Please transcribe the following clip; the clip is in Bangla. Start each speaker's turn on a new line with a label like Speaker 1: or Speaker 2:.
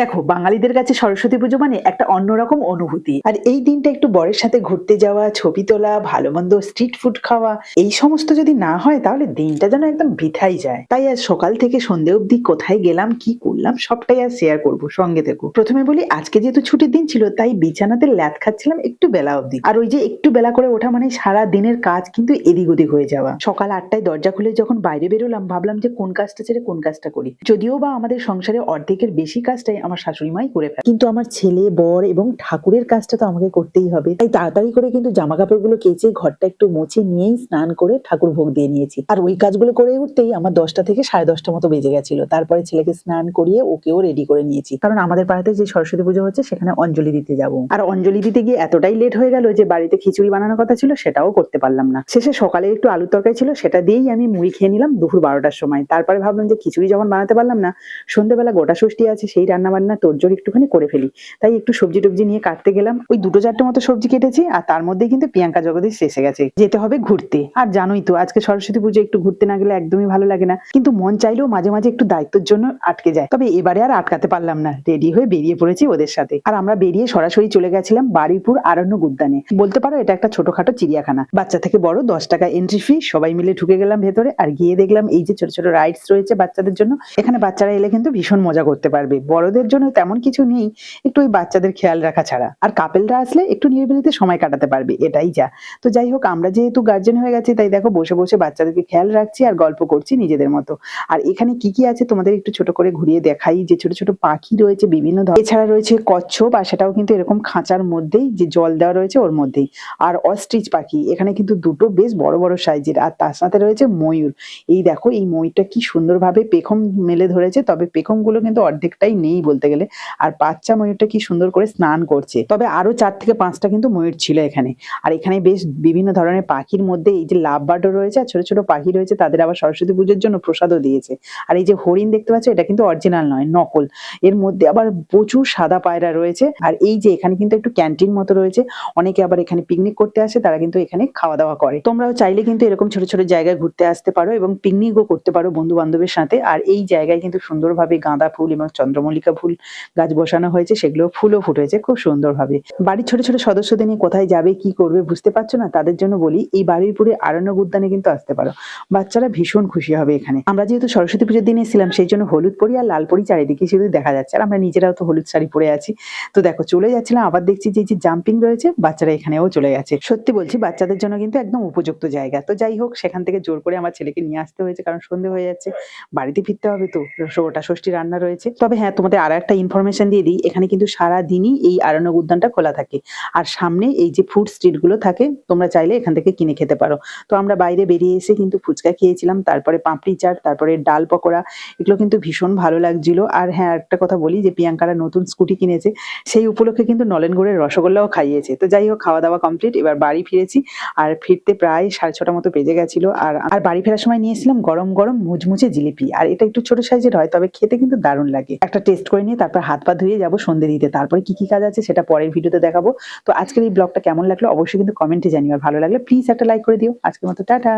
Speaker 1: দেখো, বাঙালিদের কাছে সরস্বতী পুজো মানে একটা অন্যরকম অনুভূতি। আর এই দিনটা একটু বরের সাথে ঘুরতে যাওয়া, ছবি তোলা, ভালো মন্দ স্ট্রিট ফুড খাওয়া, এই সমস্ত যদি না হয় তাহলে দিনটা যেন একদম বিথাই যায়। তাই আজ সকাল থেকে সন্ধে অবধি কোথায় গেলাম, কি করলাম, সবটাই আর শেয়ার করব, সঙ্গে থেকো। প্রথমে বলি, আজকে যেহেতু ছুটির দিন ছিল, তাই বিছানাতে ল্যাদ খাচ্ছিলাম একটু বেলা অবধি। আর ওই যে একটু বেলা করে ওঠা মানে সারা দিনের কাজ কিন্তু এদিক ওদিক হয়ে যাওয়া। সকাল আটটায় দরজা খুলে যখন বাইরে বেরোলাম, ভাবলাম যে কোন কাজটা ছেড়ে কোন কাজটা করি। যদিও বা আমাদের সংসারে অর্ধেকের বেশি কাজটাই আমার শাশুড়ি মাই করে ফেলে। কিন্তু আমার ছেলে, বর এবং ঠাকুরের কাজটা তো আমাকে করতেই হবে। তাই তাড়াতাড়ি করে কিন্তু জামা কাপড়গুলো কেচে ঘরটা একটু মুছে নিয়েই স্নান করে ঠাকুর ভোগ দিয়ে নিয়েছি। আর ওই কাজগুলো করে উঠতেই আমার দশটা থেকে সাড়ে দশটা মতো বেজে গেছিল। তারপরে ছেলেকে স্নান করিয়ে ওকেও রেডি করে নিয়েছি। কারণ আমাদের পাড়াতে যে সরস্বতী পুজো হচ্ছে, সেখানে অঞ্জলি দিতে যাব। আর অঞ্জলি দিতে গিয়ে এতটাই লেট হয়ে গেল যে বাড়িতে খিচুড়ি বানানোর কথা ছিল, সেটাও করতে পারলাম না। শেষে সকালে একটু আলুর তরকারি ছিল, সেটা দিয়েই আমি মুড়ি খেয়ে নিলাম দুপুর বারোটার সময়। তারপরে ভাবলাম যে খিচুড়ি যখন বানাতে পারলাম না সন্ধ্যেবেলা গোটা ষষ্ঠী আছে, সেই রান্না বান্না তোরজোর একটুখানি করে ফেলি। তাই একটু সবজি টবজি নিয়ে কাটতে গেলাম। ওই দুটো চারটে মতো সবজি কেটেছি আর তার মধ্যে কিন্তু প্রিয়াঙ্কা জগদীশ এসে গেছে। যেতে হবে ঘুরতে। আর জানোই তো, আজকে সরস্বতী পুজো একটু ঘুরতে না গেলে একদমই ভালো লাগে না। কিন্তু মন চাইলেও মাঝে মাঝে একটু দায়িত্বের জন্য আটকে যায়। তবে এবারে আর আটকাতে পারলাম না। রেডি হয়ে বেরিয়ে পড়েছি ওদের সাথে। আর আমরা বেরিয়ে সরাসরি চলে গেছিলাম বারুইপুর আরণ্য উদ্যানে বলতে পারো এটা একটা ছোটখাটো চিড়িয়াখানা। বাচ্চা থেকে বড়, দশ টাকা এন্ট্রি ফি সবাই মিলে ঢুকে গেলাম ভেতরে। আর গিয়ে দেখলাম এই যে ছোট ছোট রাইডস রয়েছে বাচ্চাদের জন্য। এখানে বাচ্চারা এলে কিন্তু ভীষণ মজা করতে পারবে। বড়দের জন্য তেমন কিছু নেই, একটু ওই বাচ্চাদের খেয়াল রাখা ছাড়া। আর কাপেলরা আসলে একটু নিরিবিলিতে সময় কাটাতে পারবে, এটাই যা। তো যাই হোক, আমরা যেহেতু গার্জেন হয়ে গেছি, তাই দেখো, বসে বসে বাচ্চাদেরকে খেয়াল রাখছি আর গল্প করছি নিজেদের মতো। আর এখানে কি কি আছে তোমাদের একটু ছোট করে ঘুরিয়ে দেখাই, যে ছোট ছোট পাখি রয়েছে, বিভিন্ন ধরনের। এছাড়া রয়েছে কচ্ছপ, আর সেটাও কিন্তু এরকম খাঁচার মধ্যেই, যে জল দেওয়া রয়েছে ওর মধ্যেই। আর অস্ট্রিচ পাখি, এখানে কিন্তু দুটো বেশ বড় বড় সাইজের, আর তার সাথে রয়েছে ময়ূর। এই দেখো, এই ময়ূরটা কি সুন্দরভাবে পেখম মেলে ধরেছে, তবে পেখমগুলো কিন্তু অর্ধেকটাই নেই বলতে গেলে। আর বাচ্চা ময়ূরটা কি সুন্দর করে স্নান করছে। তবে আরও চার থেকে পাঁচটা কিন্তু ময়ূর ছিল এখানে। আর এখানে বেশ বিভিন্ন ধরনের পাখির মধ্যে এই যে লাভ বার্ডও রয়েছে আর ছোট ছোট পাখি রয়েছে, তাদের আবার সরস্বতী পুজোর জন্য প্রসাদও দিয়েছে। আর এই যে হরিণ দেখতে পাচ্ছ, এটা কিন্তু অরিজিনাল নয়, নকল। এর মধ্যে আবার প্রচুর সাদা পায়রা রয়েছে। আর এই যে এখানে কিন্তু একটু ক্যান্টিন মতো রয়েছে, অনেকে আবার এখানে পিকনিক করতে আসে, তারা কিন্তু এখানে খাওয়া দাওয়া করে। তোমরাও চাইলে কিন্তু এরকম ছোট ছোট জায়গায় ঘুরতে আসতে পারো এবং পিকনিকও করতে পারো বন্ধু বান্ধবের সাথে। আর এই জায়গায় কিন্তু সুন্দরভাবে গাঁদা ফুল এবং চন্দ্রমল্লিকা ফুল গাছ বসানো হয়েছে, সেগুলো ফুলও ফুটেছে খুব সুন্দরভাবে। বাড়ির ছোট ছোট সদস্যদের নিয়ে কোথায় যাবে, কি করবে বুঝতে পারছ না? তাদের জন্য বলি, এই বাড়িরপুরে আরণ্যক উদ্যানে কিন্তু আসতে পারো। বাচ্চারা ভীষণ খুশি হবে এখানে। আমরা যেহেতু সরস্বতী পুজোর দিনে এসেছিলাম, সেই জন্য হলুদ পরি আর লাল পরি চারিদিকে শুধু দেখা যাচ্ছে। আর আমরা নিজেরাও তো হলুদ শাড়ি পরে আছি। তো দেখো, চলে যাচ্ছিলাম, আবার দেখছি যে যে জাম্পিং রয়েছে, বাচ্চারা এখানেও চলে গেছে। সত্যি বলছি, বাচ্চাদের জন্য কিন্তু একদম উপযুক্ত জায়গা। তো যাই হোক, সেখান থেকে জোর করে আমার ছেলেকে নিয়ে আসতে হয়েছে, কারণ সন্ধে হয়ে যাচ্ছে। বাড়িতে ফিরতে হবে তো ওটা ষষ্ঠী রান্না রয়েছে। তবে হ্যাঁ তোমাদের আর একটা ইনফরমেশন দিয়ে দিই, এখানে কিন্তু সারা দিনই এই আরণ্যক উদ্যানটা খোলা থাকে। আর সামনে এই যে ফুড স্ট্রিটগুলো থাকে, তোমরা চাইলে এখান থেকে কিনে খেতে পারো। তো আমরা বাইরে বেরিয়ে এসে কিন্তু ফুচকা খেয়েছিলাম, তারপরে পাপড়ি চাট, তারপরে ডাল পকোড়া, এগুলো কিন্তু ভীষণ ভালো লাগছিল। আর হ্যাঁ একটা কথা বলি যে প্রিয়াঙ্কারা নতুন স্কুটি কিনেছে, সেই উপলক্ষে কিন্তু নলেনগুড়ের রসগোল্লাও খাইয়েছে। তো যাই হোক খাওয়া দাওয়া কমপ্লিট এবার বাড়ি ফিরেছি। আর ফিরতে প্রায় সাড়ে ছটা মতো বেজে গেছিল। আর আর বাড়ি ফেরার সময় নিয়ে এসেছিলাম গরম গরম মুচমুচে জিলিপি। আর এটা একটু ছোট সাইজের হয়, তবে খেতে কিন্তু দারুণ লাগে। একটা টেস্ট করে নিয়ে তারপর হাত পা ধুয়ে যাব সন্ধে দিতে। তারপরে কি কি কাজ আছে সেটা পরের ভিডিওতে দেখাবো। তো আজকের এই ব্লগটা কেমন লাগল অবশ্যই কিন্তু কমেন্টে জানিও। আর ভালো লাগলে প্লিজ একটা লাইক করে দিও। আজকের মতো টাটা।